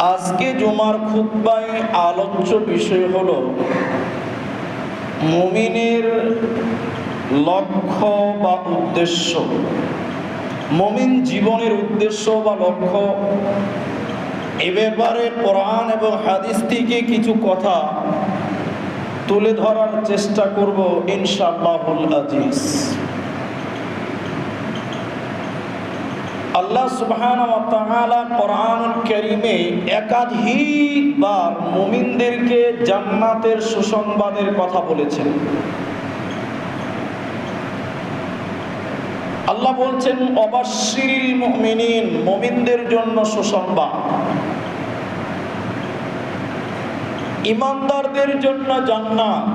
আজকে জুমার খুদ্বায় আলোচ্য বিষয় হল মুমিনের লক্ষ্য বা উদ্দেশ্য। মমিন জীবনের উদ্দেশ্য বা লক্ষ্য। এ ব্যাপারে কোরআন এবং হাদিস থেকে কিছু কথা তুলে ধরার চেষ্টা করব ইনশাআল্লাহুল আজিজ। আল্লাহ সুবহান কোরআনুল কারীমে একাধিকবার মুমিনদেরকে জান্নাতের সুসংবাদের কথা বলেছেন। আল্লাহ বলছেন অবাশিরিল মুমিনিন, মুমিনদের জন্য সুসংবাদ। ইমানদারদের জন্য জান্নাত।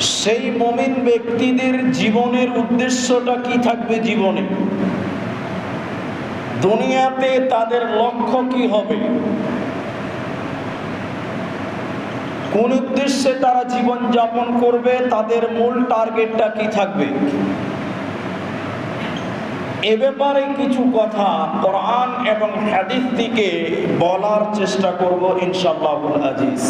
সেই মমিন ব্যক্তিদের জীবনের উদ্দেশ্যটা কি থাকবে জীবনে? দুনিয়াতে তাদের লক্ষ্য কি হবে? কোন উদ্দেশ্যে তারা জীবন যাপন করবে? তাদের মূল টার্গেটটা কি থাকবে? এ ব্যাপারে কিছু কথা কোরআন এবং হাদিস থেকে বলার চেষ্টা করব ইনশাআল্লাহুল আজিজ।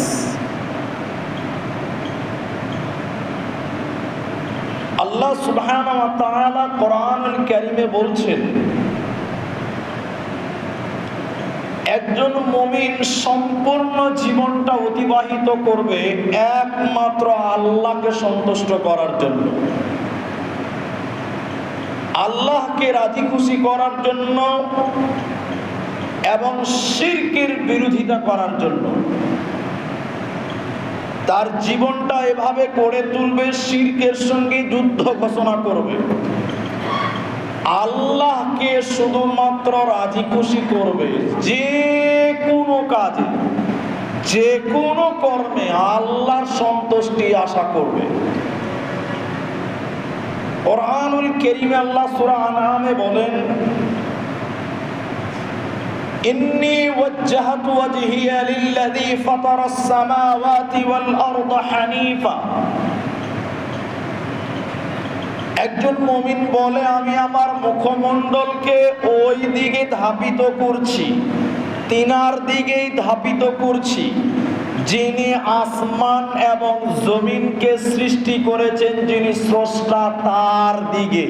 আল্লাহ কোরআনুল কারীমে বলছেন, একজন মমিন সম্পূর্ণ জীবনটা অতিবাহিত করবে একমাত্র আল্লাহকে সন্তুষ্ট করার জন্য। আল্লাহকে রাজি খুশি করার জন্য এবং শিরকের বিরোধিতা করার জন্য। তার জীবনটা এভাবে করে তুলবে, শিরকের সঙ্গে যুদ্ধ ঘোষণা করবে। আল্লাহকে শুধুমাত্র রাজি খুশি করবে যে কোনো কাজে, যে কোনো কর্মে আল্লাহর সন্তুষ্টি আশা করবে। কোরআনুল কেরিমে আল্লাহ সূরা আনআমে বলেন إني وجهت وجهي للذي فطر السماوات والأرض حنيفا একজন মমিন বলে আমি আমার মুখমণ্ডলকে ওই দিকে ধাপিত করছি তিনার দিকেই ধাপিত করছি যিনি আসমান এবং জমিনকে সৃষ্টি করেছেন যিনি স্রষ্টা তার দিকে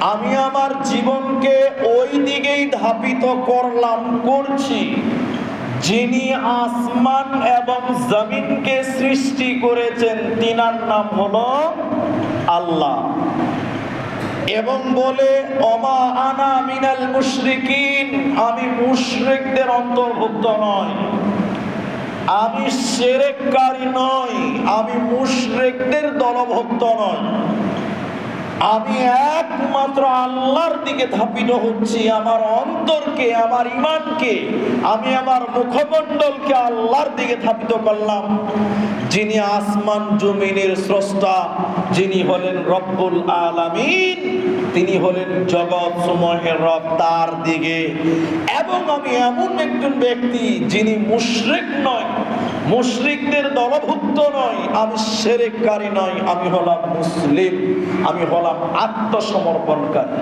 আমি আমার জীবনকে ওই দিকেই ধাপিত করলাম, করছি। যিনি আসমান এবং জমিনকে সৃষ্টি করেছেন, তিনার নাম হলো আল্লাহ। এবং বলে অমা আনা মিনাল মুশরিকিন। আমি মুশরিকদের অন্তর্ভুক্ত নয় আমি সেরেককারী নই। আমি মুশরিকদের দলভুক্ত নয় আমি একমাত্র আল্লাহর দিকে ধাপিত হচ্ছি, আমার অন্তরকে, আমার ইমানকে আমি আমার মুখমণ্ডলকে আল্লাহর দিকে ধাপিত করলাম। যিনি আসমান জমিনের স্রষ্টা, যিনি হলেন রব্বুল আলামিন, তিনি হলেন জগৎ সমূহের রব তার দিকে। এবং আমি এমন একজন ব্যক্তি যিনি মুশরিক নয়, মুশরিকদের দলভুক্ত আমি হলাম মুসলিম, আমি হলাম আত্মসমর্পণকারী।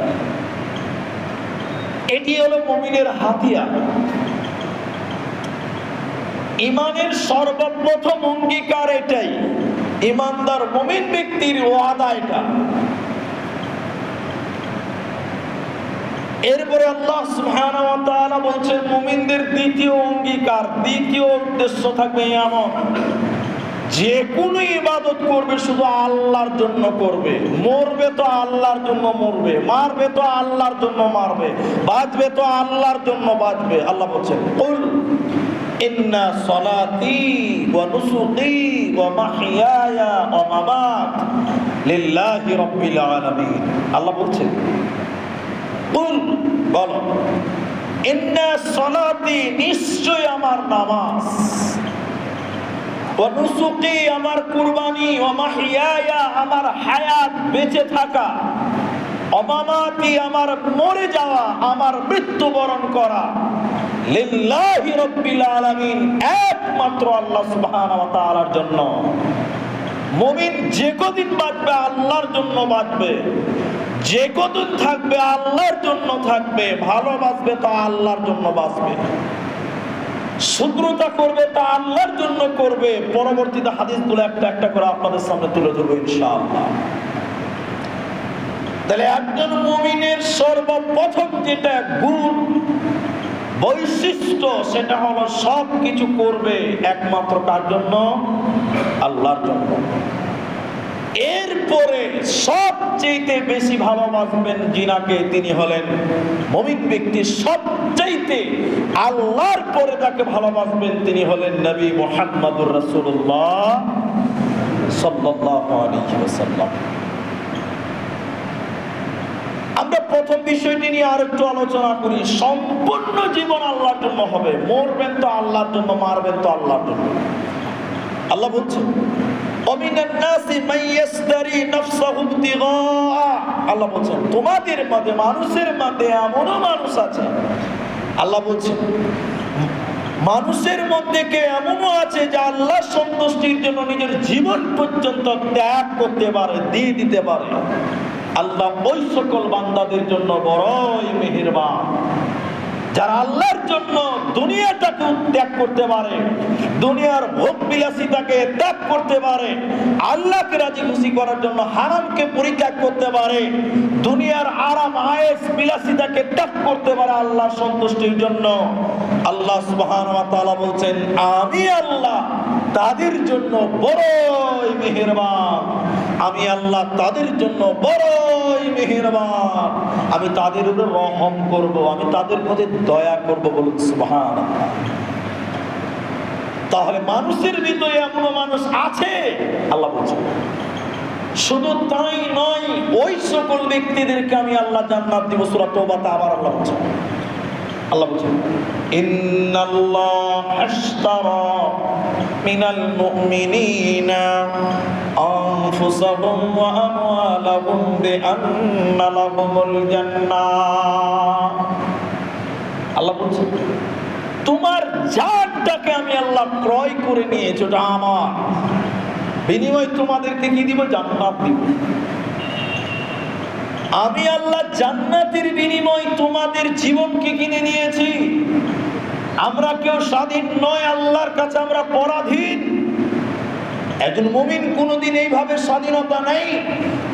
এটি হলো হাতিয়ার। ইমানের সর্বপ্রথম অঙ্গীকার এটাই। ইমানদার মমিন ব্যক্তির ওয়াদা এটা। এরপরে আল্লাহ সুবহানাহু বলছেন, মুমিনদের দ্বিতীয় অঙ্গীকার, দ্বিতীয় উদ্দেশ্য থাকবে এমন যে কোনো ইবাদত করবে, শুধু আল্লাহর জন্য করবে। মরবে তো আল্লাহর জন্য মরবে, মারবে তো আল্লাহর জন্য মারবে, বাঁচবে তো আল্লাহর জন্য বাঁচবে। আল্লাহ বলছেন, কুল ইন্না সলাতি ওয়া নুসুকি ওয়া মাহইয়ায়া ওয়া মামাত লিল্লাহি রাব্বিল আলামিন। আল্লাহ বলছেন, কুল, বলো, ইন্না সলাতি নিশ্চয় আমার নামাজ। অনুসুকি আমার কুরবানি, অমাহিয়ায়া আমার হায়াত বেঁচে থাকা, অমামাতি আমার মরে যাওয়া, আমার মৃত্যুবরণ করা। একমাত্র জন্য। যে কদিন বাঁচবে আল্লাহর জন্য বাঁচবে, যে কতদিন থাকবে আল্লাহর জন্য থাকবে, ভালোবাসবে তা আল্লাহর জন্য বাঁচবে। শত্রুতা করবে, তা আল্লাহর জন্য করবে। পরবর্তীতে হাদিস হাদিসগুলো একটা একটা করে আপনাদের সামনে তুলে ধরবো ইনশাআল্লাহ। তাহলে একজন মুমিনের সর্বপ্রথম যেটা গুণ, বৈশিষ্ট্য, সেটা হলো সব কিছু করবে একমাত্র কার জন্য? আল্লাহর জন্য। এরপরে সবচেয়ে বেশি ভালোবাসবেন জিনাকে তিনি হলেন মমিন ব্যক্তি। সবচাইতে আল্লাহর পরে তাকে ভালোবাসবেন তিনি হলেন নবী মোহাম্মদুর রসুল্লাহ প্রথম নিয়ে আলোচনা করি। সম্পূর্ণ জীবন তো মারবেন তো আল্লাহ বলছেন আল্লাহ বলছেন, তোমাদের মধ্যে, মানুষের মধ্যে এমনও মানুষ আছে। আল্লাহ বলছেন, মানুষের মধ্যে কে এমনও আছে যে আল্লাহ সন্তুষ্টির জন্য নিজের জীবন পর্যন্ত ত্যাগ করতে পারে, দিয়ে দিতে পারে। আল্লাহ ওই সকল বান্দাদের জন্য বড়ই মেহেরবান। যারা আল্লাহর জন্য দুনিয়াটাকে ত্যাগ করতে পারে, দুনিয়ার ভোগ বিলাসিতাকে ত্যাগ করতে পারে, আল্লাহকে রাজি খুশি করার জন্য হারামকে পরিত্যাগ করতে পারে, দুনিয়ার আরাম, আয়েস, বিলাসিতাকে ত্যাগ করতে পারে আল্লাহ সন্তুষ্টির জন্য। আল্লাহ সুবহান ওয়া তাআলা বলছেন, আমি আল্লাহ তাদের জন্য বড়ই মেহেরবান। আমি আল্লাহ তাদের জন্য বড়ই মেহেরবান। আমি তাদের উপর রহম করব, আমি তাদের প্রতি দয়া করব বলুন সুবহান তাহলে মানুষের ভিতরে এমন মানুষ আছে? আল্লাহ বলছেন। শুধু তাই নয়, ওই সকল ব্যক্তিদেরকে আমি আল্লাহ জান্নাত দিব, সূরা তওবাতে আবার আল্লাহ বলছেন। আল্লাহ বলছেন, ইন্নাল্লাহ আশতারা মিনাল মুমিনিনা। ওয়া আমওয়ালাহুম বিআন্না লাহুমুল জান্নাহ আল্লাহ বলছেন তোমার জানটাকে আমি আল্লাহ ক্রয় করে নিয়েছি, ওটা আমার। বিনিময় তোমাদেরকে কি দিব? জান্নাত দিব। আমি আল্লাহ জান্নাতের বিনিময় তোমাদের জীবনকে কিনে নিয়েছি। আমরা কেউ স্বাধীন নয়, আল্লাহর কাছে আমরা পরাধীন। একজন মুমিন কোনোদিন এইভাবে স্বাধীনতা নেই।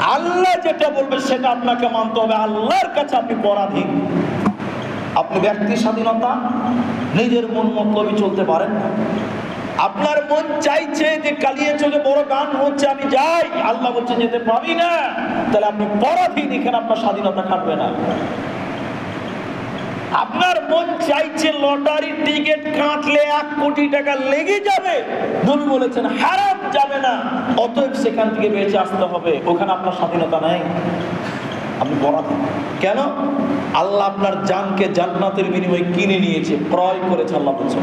আল্লাহ যেটা বলবে সেটা আপনাকে মানতে হবে। আল্লাহর কাছে আপনি পরাধীন। আপনি ব্যক্তি স্বাধীনতা, নিজের মন মতলবই চলতে পারেন না। আপনার মন চাইছে যে কালিয়ে চলে বড় গান হচ্ছে, আমি যাই। আল্লাহ বলছে, যেতে পারি না। তাহলে আপনি পরাধীন, এখানে আপনার স্বাধীনতা কাটবে না। আপনার মন চাইছে লটারির টিকিট কাটলে এক কোটি টাকা লেগে যাবে। নবী বলেছেন, হারাম যাবে না। অতএব সেখান থেকে বেঁচে আসতে হবে। ওখানে আপনার স্বাধীনতা নাই। আপনি পরাধীন কেন? আল্লাহ আপনার জানকে জান্নাতের বিনিময়ে কিনে নিয়েছে, ক্রয় করেছে আল্লাহ বলছেন।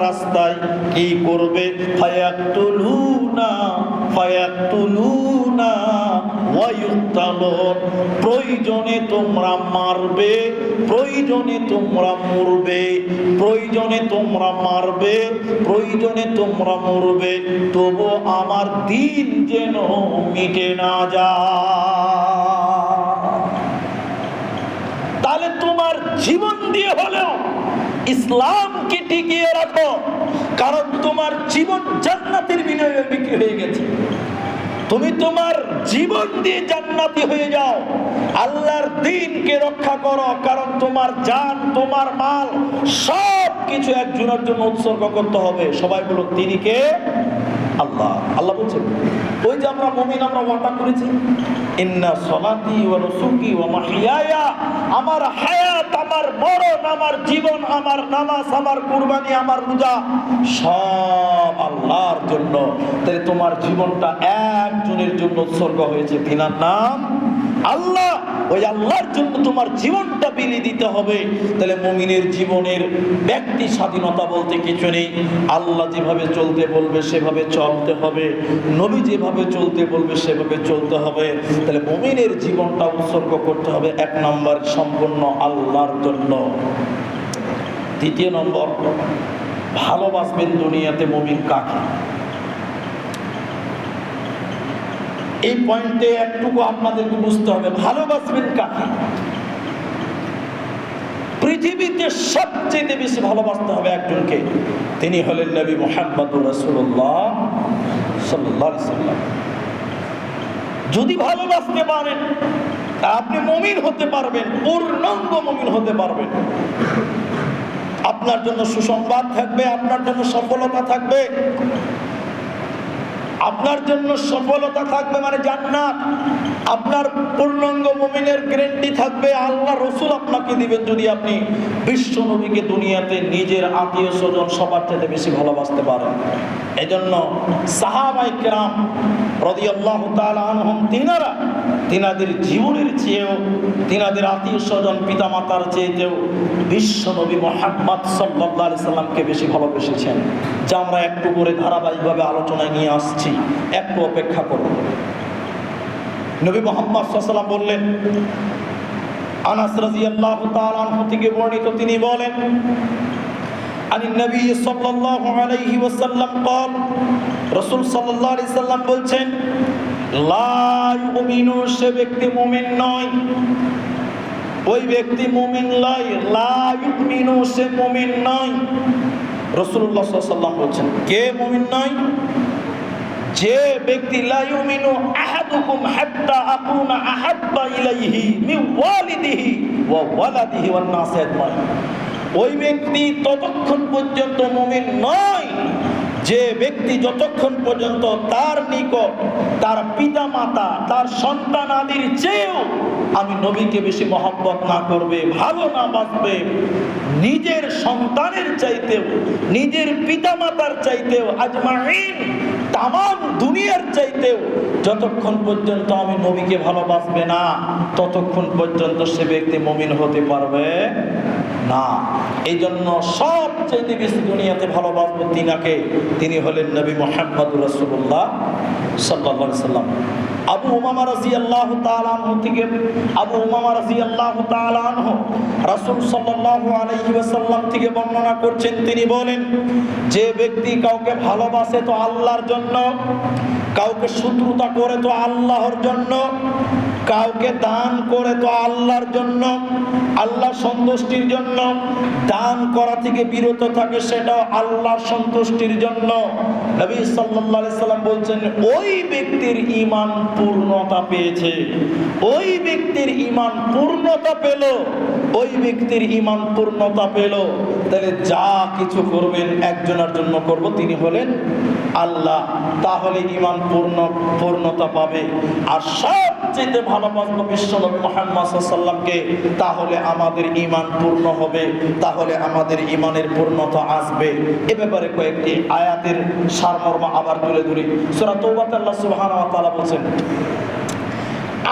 রাস্তায় কি করবে? প্রয়োজনে তোমরা মারবে, প্রয়োজনে তোমরা মরবে, প্রয়োজনে তোমরা মারবে, প্রয়োজনে তোমরা মরবে। তবু আমার দিন যেন মিটে না যায়। তাহলে তোমার জীবন দিয়ে হলেও ইসলামকে টিকিয়ে রাখো। কারণ তোমার জীবন জান্নাতের বিনিময়ে বিক্রি হয়ে গেছে। তুমি তোমার জীবন দিয়ে জান্নাতি হয়ে যাও। আল্লাহর দিনকে রক্ষা করো, কারণ তোমার জান, তোমার মাল সব কিছু একজনের জন্য উৎসর্গ করতে হবে। সবাই বলো তিনি কে? আল্লাহ। আল্লাহ বলছেন, ওই যে আমরা মমিন, আমরা ওয়াদা করেছি। ইন্না আমার আমার জীবন, আমার নামাজ, আমার কুরবানি, আমার আল্লাহর জন্য। তোমার জীবনটা একজনের জন্য উৎসর্গ হয়েছে। তিনার নাম আল্লাহ, ওই আল্লাহর জন্য তোমার জীবনটা বিলিয়ে দিতে হবে। তাহলে মমিনের জীবনের ব্যক্তি স্বাধীনতা বলতে কিছু নেই। আল্লাহ যেভাবে চলতে বলবে, সেভাবে চলতে হবে। নবী যেভাবে চলতে বলবে, সেভাবে চলতে হবে। তাহলে মমিনের জীবনটা উৎসর্গ করতে হবে এক নম্বর সম্পূর্ণ আল্লাহর জন্য। দ্বিতীয় নম্বর, ভালোবাসবেন দুনিয়াতে মমিন কাকে? এই পয়েন্টে একটুকু আপনাদেরকে বুঝতে হবে, ভালোবাসবেন কাকে? পৃথিবীতে সবচেয়ে বেশি ভালোবাসতে হবে একজনকে, তিনি হলেন নবী মোহাম্মদুর রসুল্লাহ সাল্লাহ সাল্লাম। যদি ভালোবাসতে পারেন আপনি মমিন হতে পারবেন, পূর্ণাঙ্গ মমিন হতে পারবেন। আপনার জন্য সুসংবাদ থাকবে, আপনার জন্য সফলতা থাকবে। আপনার জন্য সফলতা থাকবে মানে জান্নাত। আপনার পূর্ণাঙ্গ মুমিনের গ্যারেন্টি থাকবে, আল্লাহ রসুল আপনাকে দিবেন যদি আপনি বিশ্ব নবীকে দুনিয়াতে নিজের আত্মীয় স্বজন সবার থেকে বেশি ভালোবাসতে পারেন। এজন্য সাহাবাই কেরাম তিনারা, তিনাদের জীবনের তিনাদের আত্মীয় স্বজন বেশি যা আমরা একটু করে ধারাবাহিকভাবে আলোচনায় নিয়ে আসছি। একটু অপেক্ষা করুন। নবী মোহাম্মদ বললেন, আনাস রাদিয়াল্লাহু তাআলা আনহু থেকে বর্ণিত তিনি বলেন عن النبي صلى الله عليه وسلم قال রসুল সাল্লাল্লাহু আলাইহি সাল্লাম বলছেন লা ইউমিনু সে ব্যক্তি মুমিন নয় ওই ব্যক্তি মুমিন নয় লা ইউমিনু সে মুমিন নয় রাসূলুল্লাহ সাল্লাল্লাহু আলাইহি সাল্লাম বলছেন কে মুমিন নয় যে ব্যক্তি লা ইউমিনু আহাদুকুম হাত্তা আকুনা আহাব্বা ইলাইহি মিন ওয়ালিদিহি ওয়া ওয়ালাদিহি ওয়ান নাস আজমাইন ওই ব্যক্তি ততক্ষণ পর্যন্ত মুমিন নয়, যে ব্যক্তি যতক্ষণ পর্যন্ত তার নিকট তার পিতা মাতা তার সন্তান আদির চেয়েও আমি নবীকে বেশি মহব্বত না করবে, ভালো না বাঁচবে, নিজের সন্তানের চাইতেও, নিজের পিতা মাতার চাইতেও, আজমাইন তাম দুনিয়ার চাইতেও যতক্ষণ পর্যন্ত আমি নবীকে ভালোবাসবে না, ততক্ষণ পর্যন্ত সে ব্যক্তি মমিন হতে পারবে। না। এই জন্য সবচেয়ে বেশি দুনিয়াতে ভালোবাসবো তিনাকে। তিনি হলেন নবী মোহাম্মদ রসুল্লাহ সাল্লাহ সাল্লাম। আবু উমামা রাজি আল্লাহ থেকে আবু উমামা রাজি আল্লাহ রাসুল ওয়াসাল্লাম থেকে বর্ণনা করছেন। তিনি বলেন, যে ব্যক্তি কাউকে ভালোবাসে তো আল্লাহর জন্য, কাউকে শত্রুতা করে তো আল্লাহর জন্য কাউকে দান করে তো আল্লাহর জন্য আল্লাহ সন্তুষ্টির জন্য, দান করা থেকে বিরত থাকে সেটাও আল্লাহর সন্তুষ্টির জন্য। নবী সাল্লাম বলছেন, ওই ব্যক্তির ইমান পূর্ণতা পেয়েছে। ওই ব্যক্তির ইমান পূর্ণতা পেল, ওই ব্যক্তির ইমান পূর্ণতা পেল। তাহলে যা কিছু করবেন একজনের জন্য করব, তিনি হলেন আল্লাহ। তাহলে ইমান পূর্ণ, পূর্ণতা পাবে। আর সবচেয়ে ভালোবাসবো বিশ্বনবী মোহাম্মদ সাল্লামকে তাহলে আমাদের ঈমান পূর্ণ হবে, তাহলে আমাদের ঈমানের পূর্ণতা আসবে। এ ব্যাপারে কয়েকটি আয়াতের সারমর্ম আবার তুলে ধরি। সূরা তৌবাতে আল্লাহ ওয়া তাআলা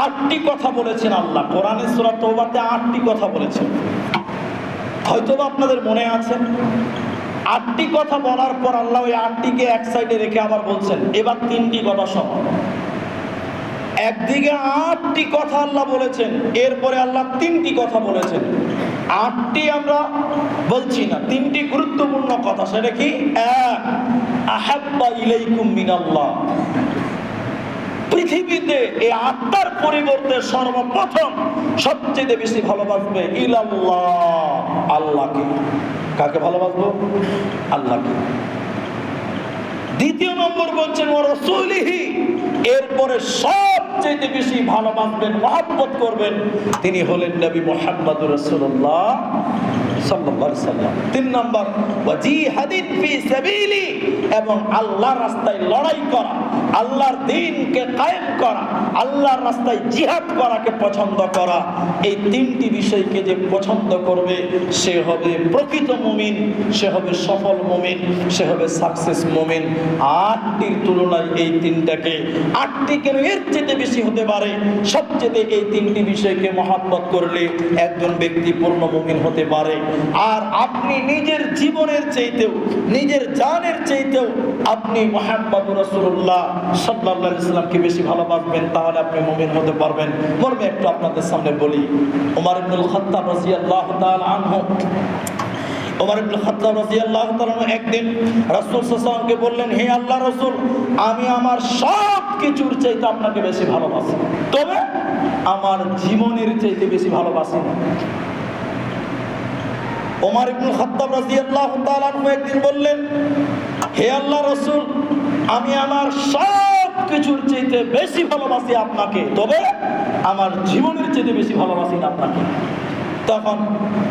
আটটি কথা বলেছেন আল্লাহ। কোরআনে সূরা তৌবাতে আটটি কথা বলেছেন। হয়তো আপনাদের মনে আছে, আটটি কথা বলার পর আল্লাহ ওই আটটিকে এক সাইডে রেখে আবার বলছেন, এবার তিনটি কথা শোনো। একদিকে আটটি কথা আল্লাহ বলেছেন, এরপরে আল্লাহ তিনটি কথা বলেছেন। আটটি আমরা বলছি না, তিনটি গুরুত্বপূর্ণ কথা, সেটা কি? এক, আহাব্বা ইলাইকুম মিনাল্লাহ। পৃথিবীতে এই আত্মার পরিবর্তে সর্বপ্রথম সবচেয়ে বেশি ভালোবাসবে ইলাল্লাহ, আল্লাহকে। কাকে ভালোবাসবো? আল্লাহকে। দ্বিতীয় নম্বর বলছেন ও রসুলিহি। এরপরে সবচেয়ে বেশি ভালোবাসবেন, মহাব্বত করবেন, তিনি হলেন নবী মোহাম্মদ রসুল্লাহ তিন নম্বর এবং আল্লাহর রাস্তায় লড়াই করা, আল্লাহর দ্বীনকে কায়েম করা, আল্লাহর রাস্তায় জিহাদ করাকে পছন্দ করা, এই তিনটি বিষয়কে যে পছন্দ করবে, সে হবে প্রকৃত মুমিন, সে হবে সফল মুমিন, সে হবে সাকসেস মুমিন। আটটির তুলনায় এই তিনটাকে, আটটি কেন এর চেয়ে বেশি হতে পারে? সবচেয়ে এই তিনটি বিষয়কে মহাব্বত করলে একজন ব্যক্তি পূর্ণ মুমিন হতে পারে। আর আপনি নিজের জীবনের চাইতেও, নিজের জানের চাইতেও আপনি মোহাম্মদ রসুল্লাহ সাল্লাহ ইসলামকে বেশি ভালোবাসবেন, তাহলে আপনি মুমিন হতে পারবেন। মর্মে একটু আপনাদের সামনে বলি ওমর ইবনুল রাদিয়াল্লাহু তাআলা আনহু আপনাকে বেশি ভালোবাসি। তবে আমার জীবনের চাইতে বেশি ভালোবাসি না। ওমর ইবনুল খাত্তাব রাদিয়াল্লাহু তাআলা আনহু একদিন বললেন, হে আল্লাহ রাসূল, আমি আমার সব কিছুর চাইতে বেশি ভালোবাসি আপনাকে, তবে আমার জীবনের চাইতে বেশি ভালোবাসি না আপনাকে। তখন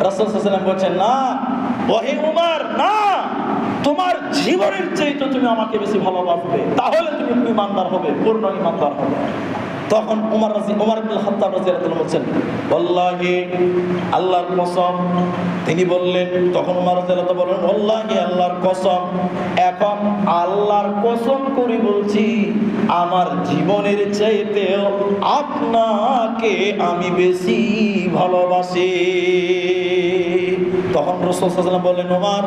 রাসূল ওয়াসাল্লাম বলছেন, না, ওহে উমর, না, তোমার জীবনের চাইতে তুমি আমাকে বেশি ভালোবাসবে, তাহলে তুমি ইমানদার হবে, পূর্ণ ইমানদার হবে। তখন উমর রাজি, উমর ইবনুল খাত্তাব রাদিয়াল্লাহু আনহু বলছেন আল্লাহি আল্লাহর কসম। তিনি বললেন, তখন উমর রাদিয়াল্লাহু আনহু বললেন আল্লাহি আল্লাহর কসম। এখন আল্লাহর কসম করে বলছি, আমার জীবনের চাইতেও আপনাকে আমি বেশি ভালোবাসি। তখন রসুল বললেন ওমর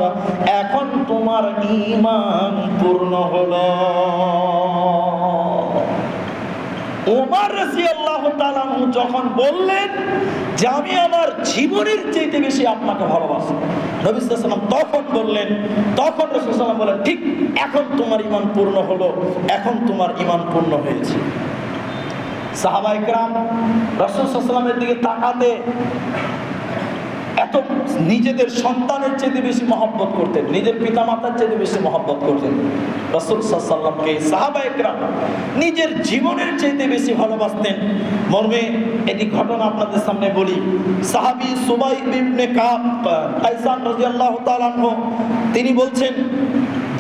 এখন তোমার ঈমান পূর্ণ হলো। ওমর রাজি আল্লাহ যখন বললেন যে আমি আমার জীবনের চাইতে বেশি আপনাকে ভালোবাসি, নবী সাল্লাল্লাহু তখন বললেন, তখন রসুলাম বললেন, ঠিক, এখন তোমার ইমান পূর্ণ হলো, এখন তোমার ইমান পূর্ণ হয়েছে। সাহাবা ইকরাম রাসূল সাল্লাল্লাহু আলাইহি ওয়াসাল্লামের দিকে তাকাতে এত নিজেদের সন্তানের চেয়ে বেশি মহব্বত করতেন, নিজের পিতা মাতার চেয়ে বেশি মহব্বত করতেন। রসুল সাল্লামকে সাহাবায়করা নিজের জীবনের চাইতে বেশি ভালোবাসতেন। মর্মে এটি ঘটনা আপনাদের সামনে বলি। সাহাবি সুবাই ইবনে কাব কাইসান রাদিয়াল্লাহু তিনি বলছেন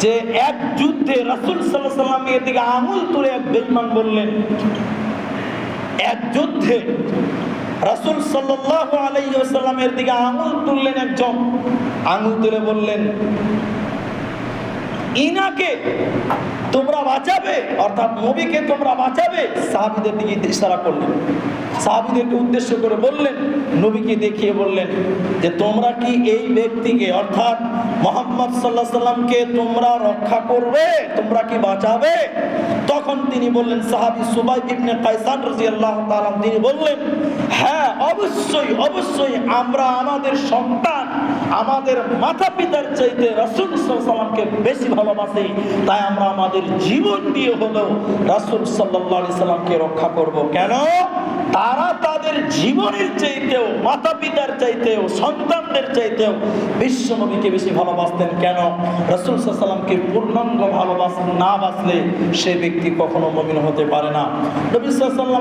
যে, এক যুদ্ধে রাসূল সাল্লাল্লাহু আলাইহি সাল্লামের দিকে আঙুল তুলে এক বেঈমান বললেন, এক যুদ্ধে রাসূল সাল্লাল্লাহু আলাইহি ওয়াসাল্লামের দিকে আঙুল তুললেন একজন। আঙুল তুলে বললেন ইনাকে তোমরা বাঁচাবে, অর্থাৎ নবীকে তোমরা বাঁচাবে। সাহাবীদের দিকে ইশারা করলেন। সাহাবীদেরকে উদ্দেশ্য করে বললেন, নবীকে দেখিয়ে বললেন যে, তোমরা কি এই ব্যক্তিকে, অর্থাৎ মোহাম্মদ সাল্লাহ সাল্লামকে তোমরা রক্ষা করবে, তোমরা কি বাঁচাবে? তখন তিনি বললেন, সাহাবি সুবাই ইবনে কাইসান রাদিয়াল্লাহু তাআলা তিনি বললেন হ্যাঁ অবশ্যই অবশ্যই আমরা আমাদের সন্তান, আমাদের মাতা পিতার চাইতে রসুল সাল্লামকে বেশি ভালোবাসি, তাই আমরা আমাদের জীবন দিয়ে হলেও রাসূল সাল্লাল্লাহু সাল্লামকে রক্ষা করব। কেন? তারা তাদের জীবনের চাইতেও মাতা পিতার চাইতেও, সন্তানদের চাইতেও বিশ্ব নবীকে বেশি ভালোবাসতেন। কেন? রসুল সাল্লামকে পূর্ণাঙ্গ ভালোবাস না বাসলে সে ব্যক্তি কখনো মমিন হতে পারে না। নবী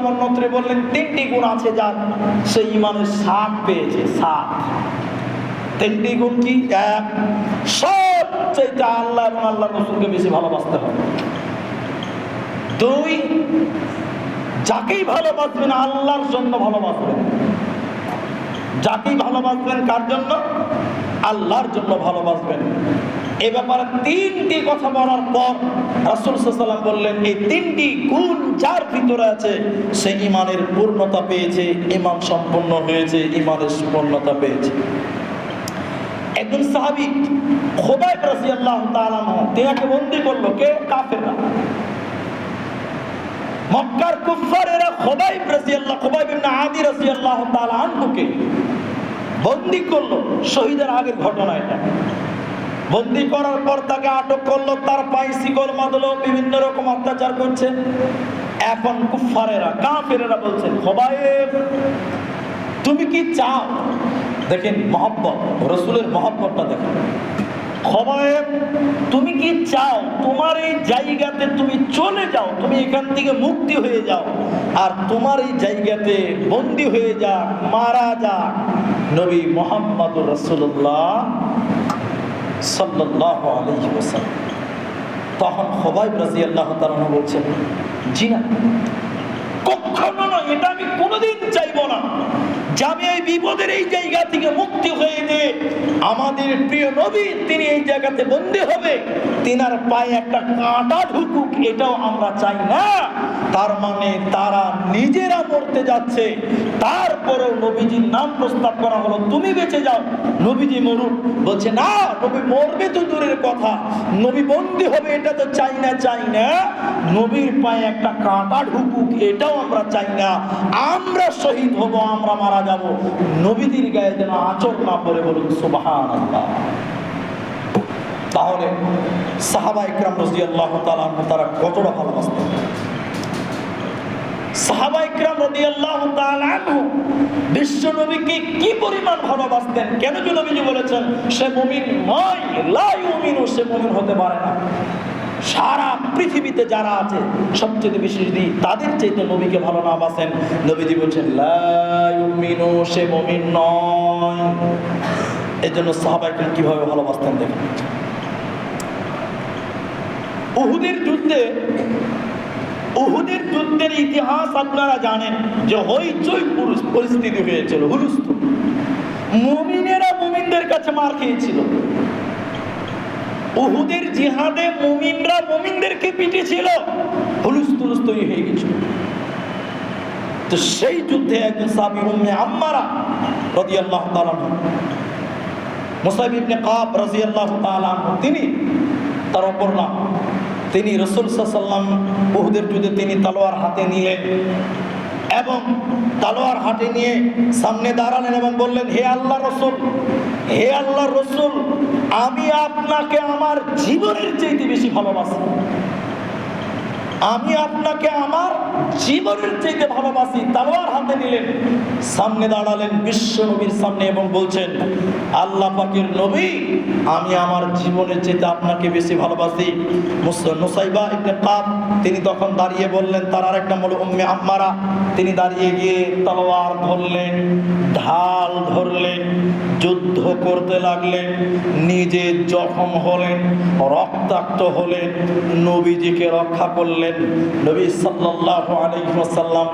অন্যত্রে বললেন, তিনটি গুণ আছে যার সে ইমানের সাপ পেয়েছে সাপ তিনটি গুণ কি? এক সব চাইতে আল্লাহ এবং আল্লাহ রসুলকে বেশি ভালোবাসতে হবে। দুই, যাকেই ভালোবাসবেন আল্লাহর জন্য ভালোবাসবেন। যাকেই ভালোবাসবেন কার জন্য? আল্লাহর জন্য ভালোবাসবেন। এ ব্যাপারে তিনটি কথা বলার পর রাসুল সাল্লাম বললেন, এই তিনটি গুণ যার ভিতরে আছে, সে ইমানের পূর্ণতা পেয়েছে ইমান সম্পন্ন হয়েছে ইমানের পূর্ণতা পেয়েছে। একজন সাহাবি খোবাই রাজিয়াল্লাহু তাআলা তেনাকে বন্দি করল, কে? কাফেররা। মক্কার কুফারেরা খোবাইব রাদিয়াল্লাহু খোবাইব ইবনে আদি রাদিয়াল্লাহু তাআলা আনহুকে বন্দি করল, শহীদের আগের ঘটনা এটা। বন্দি করার পর তাকে আটক করল, তার পায়ে শিকল বাঁধলো, বিভিন্ন রকম অত্যাচার করছে। এখন কুফারেরা কাফেরেরা বলছে খোবাইব তুমি কি চাও দেখেন মহব্বত, রসুলের মহব্বতটা দেখেন। তুমি কি চাও? তোমার এই জায়গাতে তুমি চলে যাও, তুমি এখান থেকে মুক্তি হয়ে যাও। আর তোমার এই জায়গাতে বন্দি হয়ে যাক, মারা যাক। নবী মোহাম্মদ রসুল্লাহ সাল্লাহ আলহি তখন সবাই রাজি আল্লাহ তালানো বলছেন জি না কখনো নয় এটা আমি কোনোদিন চাইব না। যে বিপদের এই জায়গা থেকে মুক্তি হয়ে যে আমাদের প্রিয় নবী, তিনি এই জায়গাতে বন্দী হবে। তিনার পায়ে একটা কাঁটা ঢুকুক, এটাও আমরা চাই না। তার মানে তারা নিজেরা মরতে যাচ্ছে। তারপরেও নবীজির নাম প্রস্তাব করা হলো, তুমি বেঁচে যাও। নবীজি মরুন, বলছে, না, নবী মরবে তো দূরের কথা। নবী বন্দি হবে, এটা তো চাই না চাই না। নবীর পায়ে একটা কাঁটা ঢুকুক, এটাও আমরা চাই না। আমরা শহীদ হব, আমরা মারা যাব। নবীদের গায়ে যেন আচর না পড়ে বলুন সুবাহান তাহলে সাহাবা ইকরাম রাজি আল্লাহ তারা কতটা ভালোবাসতেন? সাহাবা ইকরাম রাদিয়াল্লাহু তাআলা বিশ্ব নবীকে কি পরিমাণ ভালোবাসতেন? কেন যে নবীজি বলেছেন, সে মুমিন নয়, লা ইউমিনু সে মুমিন হতে পারে না। সারা পৃথিবীতে যারা আছে, সবচেয়ে বেশি যদি তাদের চাইতে নবীকে ভালো না বাসেন, নবীজি বলছেন, লা ইউমিনু সে মুমিন নয়। এই জন্য সাহাবা ইকরাম কীভাবে ভালোবাসতেন দেখেন। উহুদের যুদ্ধে উহুদের যুদ্ধের ইতিহাস আপনারা জানেন যে হইচই পুরুষ পরিস্থিতি হয়েছিল, হুলুস্থ। মুমিনেরা মুমিনদের কাছে মার খেয়েছিল। উহুদের জিহাদে মুমিনরা মুমিনদেরকে পিটেছিল হুলুস তুলুস তৈরি হয়ে গেছিল। তো সেই যুদ্ধে একজন সাবি উম্মে আম্মারা রাদিয়াল্লাহু তাআলা মুসাইব ইবনে কাব রাদিয়াল্লাহু তাআলা তিনি তার অপর নাম তিনি রসুল সাল্লাম বহুদের যুদ্ধে তিনি তলোয়ার হাতে নিলেন এবং তালোয়ার হাতে নিয়ে সামনে দাঁড়ালেন এবং বললেন, হে আল্লাহ রসুল, হে আল্লাহ রসুল, আমি আপনাকে আমার জীবনের চাইতে বেশি ভালোবাসি। আমি আপনাকে আমার জীবনের চাইতে ভালোবাসি, তালোয়ার হাতে নিলেন, সামনে দাঁড়ালেন বিশ্ব নবীর সামনে এবং বলছেন, আল্লাহ পাকের নবী, আমি আমার জীবনের চাইতে আপনাকে বেশি ভালোবাসি। মুসাইবা ইবনে কাব, তিনি তখন দাঁড়িয়ে বললেন, তার আরেকটা হলো উম্মে আম্মারা, তিনি দাঁড়িয়ে গিয়ে তলোয়ার ধরলেন, ঢাল ধরলেন, যুদ্ধ করতে লাগলেন, নিজে জখম হলেন, রক্তাক্ত হলেন, নবীজিকে রক্ষা করলেন। নবী সাল্লাল্লাহু আলাইহি ওয়াসাল্লাম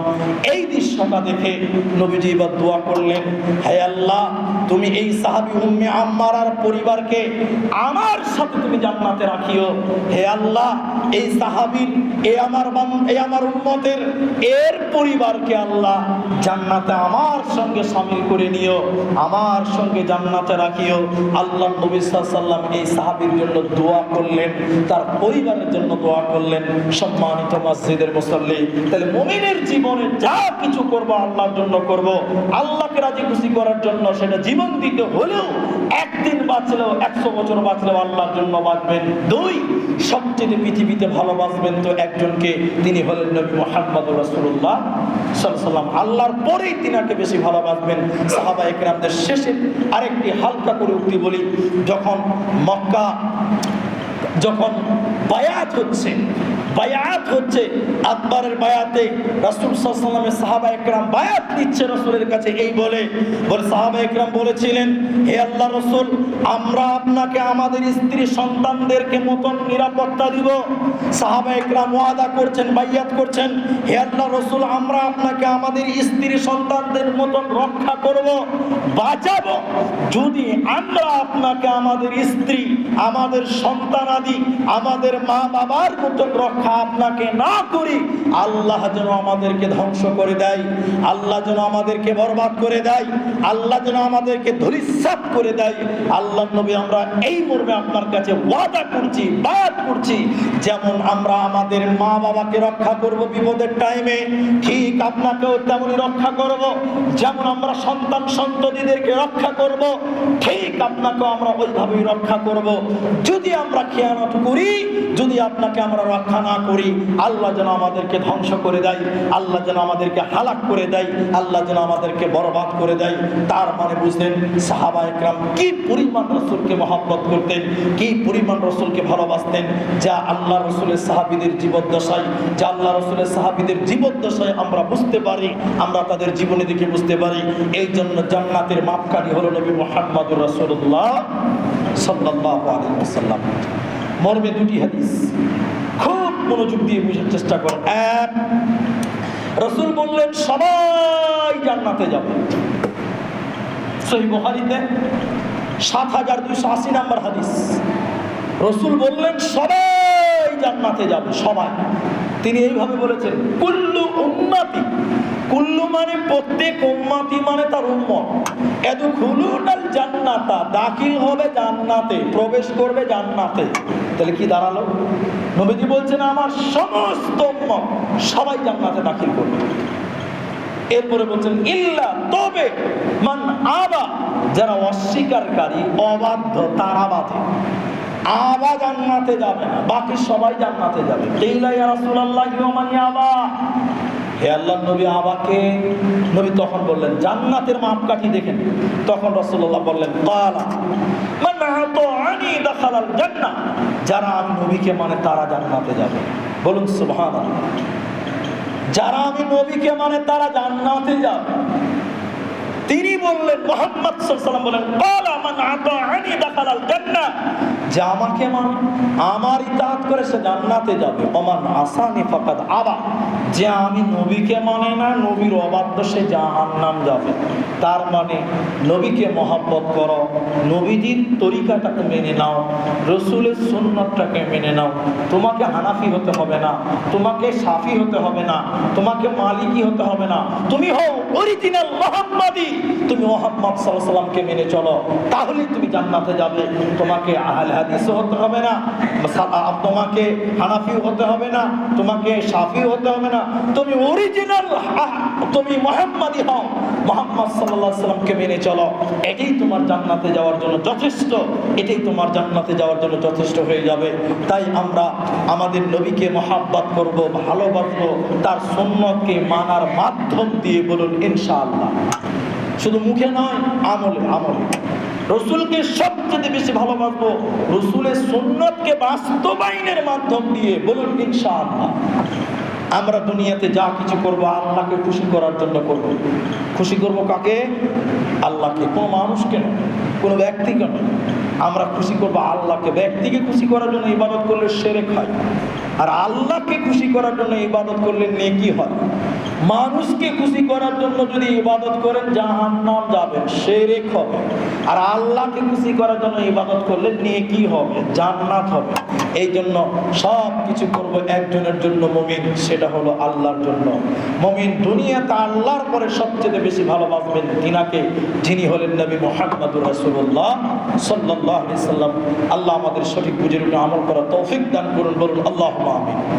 এই দৃশ্যটা দেখে নবীজি এবার দোয়া করলেন, হে আল্লাহ, তুমি এই সাহাবী উম্মে আম্মারার পরিবারকে আমার সাথে তুমি জান্নাতে রাখিও। হে আল্লাহ, এই সাহাবীর, এ আমার এ আমার উম্মতের, এর পরিবারকে আল্লাহ জান্নাতে আমার সঙ্গে সামিল করে নিও, আমার সঙ্গে জান্নাতে রাখিও। আল্লাহ নবী সাল্লাম এই সাহাবীর জন্য দোয়া করলেন, তার পরিবারের জন্য দোয়া করলেন। সম্মানিত মসজিদের মুসল্লি তাহলে মুমিনের জীবনে যা কিছু করব, আল্লাহর জন্য করব। আল্লাহকে রাজি খুশি করার জন্য সেটা জীবন দিতে হলেও একদিন বাঁচলেও, একশো বছর বাঁচলেও আল্লাহর জন্য বাঁচবেন। দুই, সবচেয়ে পৃথিবীতে ভালোবাসবেন তো একজনকে, তিনি হলেন নবী মোহাম্মদ রসুল্লাহ সাল্লাম আল্লাহর পরেই তিনাকে বেশি ভালোবাসবেন। সাহাবা একরামদের শেষে আরেকটি হালকা করে উক্তি বলি, যখন মক্কা, যখন বায়াত হচ্ছে বায়াত হচ্ছে আকবরের বায়াতে রাসুল সাল্লামের সাহাবা একরাম বায়াত নিচ্ছে রসুলের কাছে এই বলে বলে সাহাবা একরাম বলেছিলেন, হে আল্লাহ রসুল, আমরা আপনাকে আমাদের স্ত্রী সন্তানদেরকে মতন নিরাপত্তা দিব। সাহাবা একরাম ওয়াদা করছেন বাইয়াত করছেন, হে আল্লাহ রসুল, আমরা আপনাকে আমাদের স্ত্রী সন্তানদের মতন রক্ষা করব, বাঁচাবো। যদি আমরা আপনাকে আমাদের স্ত্রী, আমাদের সন্তানাদি, আমাদের মা বাবার মতন রক্ষা আপনাকে না করি, আল্লাহ যেন আমাদেরকে ধ্বংস করে দেয়, আল্লাহ যেন আমাদেরকে বরবাদ করে দেয়, আল্লাহ যেন আমাদেরকে ধরিসাপ করে দেয়। আল্লাহ নবী, আমরা এই মর্মে আপনার কাছে ওয়াদা করছি, বায়াত করছি, যেমন আমরা আমাদের মা বাবাকে রক্ষা করব বিপদের টাইমে ঠিক আপনাকেও তেমনই রক্ষা করব। যেমন আমরা সন্তান সন্ততিদেরকে রক্ষা করব, ঠিক আপনাকেও আমরা ওইভাবেই রক্ষা করব। যদি আমরা খেয়ানত করি যদি আপনাকে আমরা রক্ষা না করি, আল্লাহ যেন আমাদেরকে ধ্বংস করে দেয়, আল্লাহ যেন আমাদেরকে হালাক করে দেয়, আল্লাহ যেন আমাদেরকে বরবাদ করে দেয়। তার মানে বুঝলেন, সাহাবা একরাম কি পরিমাণ রসুলকে মহাব্বত করতেন, কি পরিমাণ রসুলকে ভালোবাসতেন, যা আল্লাহ রসুলের সাহাবিদের জীবদ্দশায়, যা আল্লাহ রসুলের সাহাবিদের জীবদ্দশায় আমরা বুঝতে পারি, আমরা তাদের জীবনে দেখে বুঝতে পারি। এই জন্য জান্নাতের মাপকারী হলো নবী মোহাম্মদুর রসুল্লাহ সাল্লাহ আলী সাল্লাম মর্মে দুটি হাদিস। খুব মনোযোগ দিয়ে বুঝার চেষ্টা করেন। এক, রসুল বললেন, সবাই জান্নাতে যাবে। সহি বুখারীতে সাত হাজার দুইশো আশি নাম্বার হাদিস। রসুল বললেন, সবাই জান্নাতে যাবে, সবাই। তিনি এইভাবে বলেছেন, কুল্লু উম্মাতি কুল্লু মানে প্রত্যেক উম্মাতি মানে তার উম্মত। এত খুলুনাল জান্নাতা, দাখিল হবে জান্নাতে, প্রবেশ করবে জান্নাতে। তাহলে কি দাঁড়াল? নবীজি বলছেন, আমার সমস্ত উম্মত সবাই জান্নাতে দাখিল করবে। এরপরে বলছেন, ইল্লা তবে মান আবা যারা অস্বীকারী, অবাধ্য, তারা বাধে আবা জান্নাতে যাবে না, বাকি সবাই জান্নাতে যাবে। কেইলা ইয়া রাসূলুল্লাহ ইয়মানি আবা? হে আল্লাহ, নবী আবাকে নবী তখন বললেন, জান্নাতের মাপকাঠি দেখেন তখন রাসূলুল্লাহ বললেন যারা আমি নবীকে মানে তারা জান্নাতে যাবে। বলুন, সুবহানাল্লাহ। যারা আমি নবীকে মানে তারা জান্নাতে যাবে। তিনি বললেন, মোহাম্মদ "ক্বালা মান তার মানে নবীকে মহাব্বত করো, নবীজির তরিকাটাকে মেনে নাও, রসুলের সুন্নতটাকে মেনে নাও। তোমাকে হানাফি হতে হবে না, তোমাকে সাফি হতে হবে না, তোমাকে মালিকি হতে হবে না। তুমি হও অরিজিনাল তুমি মোহাম্মদ সাল্লাহ সাল্লামকে মেনে চলো। তাহলেই তুমি জান্নাতে যাবে। তোমাকে আহলে হাদিসও হতে হবে না তোমাকে হানাফিও হতে হবে না, তোমাকে সাফিও হতে হবে না। তুমি অরিজিনাল তুমি মোহাম্মদী হও। মোহাম্মদ সাল্লাহ সাল্লামকে মেনে চলো। এটাই তোমার জান্নাতে যাওয়ার জন্য যথেষ্ট। এটাই তোমার জান্নাতে যাওয়ার জন্য যথেষ্ট হয়ে যাবে। তাই আমরা আমাদের নবীকে মহাব্বাত করব, ভালোবাসবো, তার সুন্নতকে মানার মাধ্যম দিয়ে বলুন ইনশাআল্লাহ। শুধু মুখে নয়, আমলে আমলে। রসুলকে সবচেয়ে বেশি ভালোবাসবো রসুলের সুন্নতকে বাস্তবায়নের মাধ্যম দিয়ে বলুন ইনশাআল্লাহ। আমরা দুনিয়াতে যা কিছু করব আল্লাহকে খুশি করার জন্য করব। খুশি করব কাকে? আল্লাহকে। কোনো মানুষকে নয় কোনো ব্যক্তিকে নয় আমরা খুশি করব আল্লাহকে। ব্যক্তিকে খুশি করার জন্য ইবাদত করলে সেরেক হয়। আর আল্লাহকে খুশি করার জন্য ইবাদত করলে নেকি হয়। মানুষকে খুশি করার জন্য যদি ইবাদত করেন, জাহান্নাম যাবেন সেরেক হবে। আর আল্লাহকে খুশি করার জন্য ইবাদত করলে নিয়ে কি হবে, জান্নাত হবে। এই জন্য সব কিছু করব একজনের জন্য মমিন, সেটা হলো আল্লাহর জন্য। মমিন দুনিয়াতে আল্লাহর পরে সবচেয়ে বেশি ভালোবাসবেন তিনাকে, যিনি হলেন নবী মোহাম্মদুর রাসূলুল্লাহ সাল্লাল্লাহু আলাইহি সাল্লাম। আল্লাহ আমাদের সঠিক বুঝে আমল করা তৌফিক দান করুন, বলুন আল্লাহ আমিন।